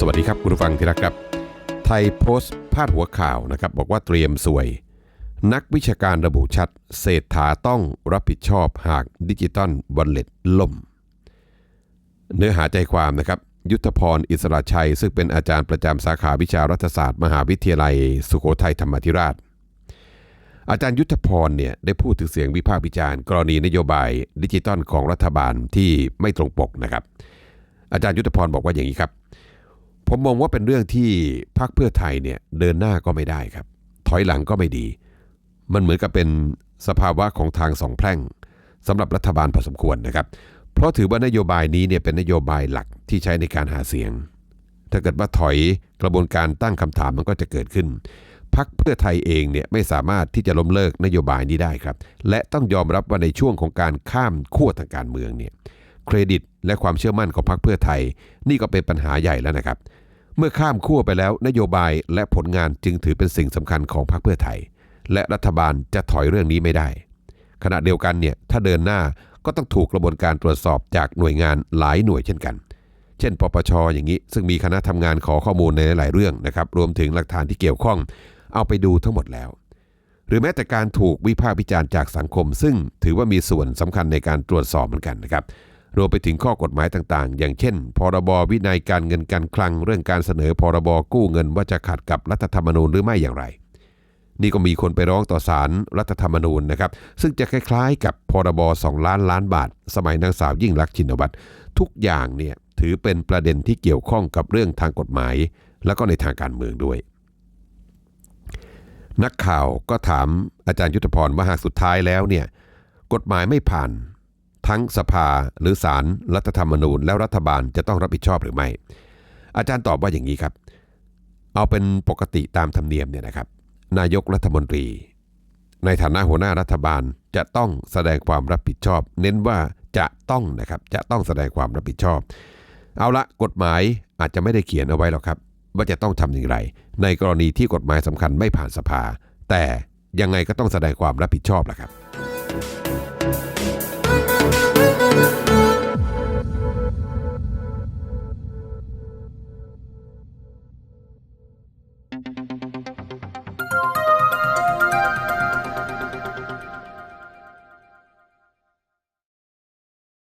สวัสดีครับคุณผู้ฟังที่รักครับ ไทยโพสต์พาดหัวข่าวนะครับ บอกว่าเตรียมสวย นักวิชาการระบุชัด เศรษฐาต้องรับผิดชอบหากดิจิตอลวอลเล็ตล่ม เนื้อหาใจความนะครับ ยุทธพรอิสระชัย ซึ่งเป็นอาจารย์ประจำสาขาวิชารัฐศาสตร์ มหาวิทยาลัย สุโขทัยธรรมาธิราช อาจารย์ยุทธพรเนี่ยได้พูดถึงเสียงวิพากษ์วิจารณ์กรณีนโยบายดิจิตอลของรัฐบาลที่ไม่ตรงปกนะครับ อาจารย์ยุทธพรบอกว่าอย่างนี้ครับ ผมมองว่าเป็นเรื่องที่พรรคเพื่อไทยเนี่ยเดินหน้าก็ไม่ได้ครับ ถอยหลังก็ไม่ดี มันเหมือนกับเป็นสภาวะของทางสองแพร่งสำหรับรัฐบาลพอสมควรนะครับ เพราะถือว่านโยบายนี้เนี่ยเป็นนโยบายหลักที่ใช้ในการหาเสียง ถ้าเกิดว่าถอยกระบวนการตั้งคำถามมันก็จะเกิดขึ้นพักเพื่อไทยเองเนี่ยไม่สามารถที่จะล้มเลิกนโยบายนี้ได้ครับ และต้องยอมรับว่าในช่วงของการข้ามขั้วทางการเมืองเนี่ย เครดิต และความเชื่อมั่นของพรรคเพื่อไทย นี่ก็เป็นปัญหาใหญ่แล้วนะครับ เมื่อข้ามขั้วไปแล้วนโยบายและผลงานจึงถือเป็นสิ่งสำคัญของพรรคเพื่อไทย และรัฐบาลจะถอยเรื่องนี้ไม่ได้ ขณะเดียวกันเนี่ยถ้าเดินหน้าก็ต้องถูกกระบวนการตรวจสอบจากหน่วยงานหลายหน่วยเช่นกัน เช่น ปปชอย่างนี้ ซึ่งมีคณะทำงานขอข้อมูลในหลายเรื่องนะครับรวมถึงหลักฐานที่เกี่ยวข้อง เอาไปดูทั้งหมดแล้วหรือแม้แต่การถูกวิพากษ์วิจารณ์จากสังคม ซึ่งถือว่ามีส่วนสำคัญในการตรวจสอบเหมือนกันนะครับ รวมไปถึงข้อกฎหมายต่างๆ อย่างเช่น พรบวินัยการเงินการคลัง เรื่องการเสนอพรบกู้เงินว่าจะขัดกับรัฐธรรมนูญหรือไม่อย่างไร นี่ก็มีคนไปร้องต่อศาลรัฐธรรมนูญนะครับ ซึ่งจะคล้ายๆ กับพรบ2ล้านล้านบาท สมัยนางสาวยิ่งลักษณ์ชินวัตรทุกอย่างเนี่ยถือเป็นประเด็นที่เกี่ยวข้องกับเรื่องทางกฎหมาย แล้วก็ในทางการเมืองด้วย นักข่าวก็ถามอาจารย์ยุทธพรว่าหากสุดท้ายแล้วเนี่ยกฎหมายไม่ผ่าน ทั้งสภาหรือศาลรรัฐธรรมนูญ แล้วรัฐบาลจะต้องรับผิดชอบหรือไม่ อาจารย์ตอบว่าอย่างนี้ครับ เอาเป็นปกติตามธรรมเนียมเนี่ยนะครับ นายกรัฐมนตรี ในฐานะหัวหน้ารัฐบาลจะต้องแสดงความรับผิดชอบ เน้นว่าจะต้องนะครับจะต้องแสดงความรับผิดชอบ เอาละกฎหมายอาจจะไม่ได้เขียนเอาไว้หรอกครับ ว่าจะต้องทำอย่างไร ในกรณีที่กฎหมายสำคัญไม่ผ่านสภา แต่ยังไงก็ต้องแสดงความรับผิดชอบแหละครับ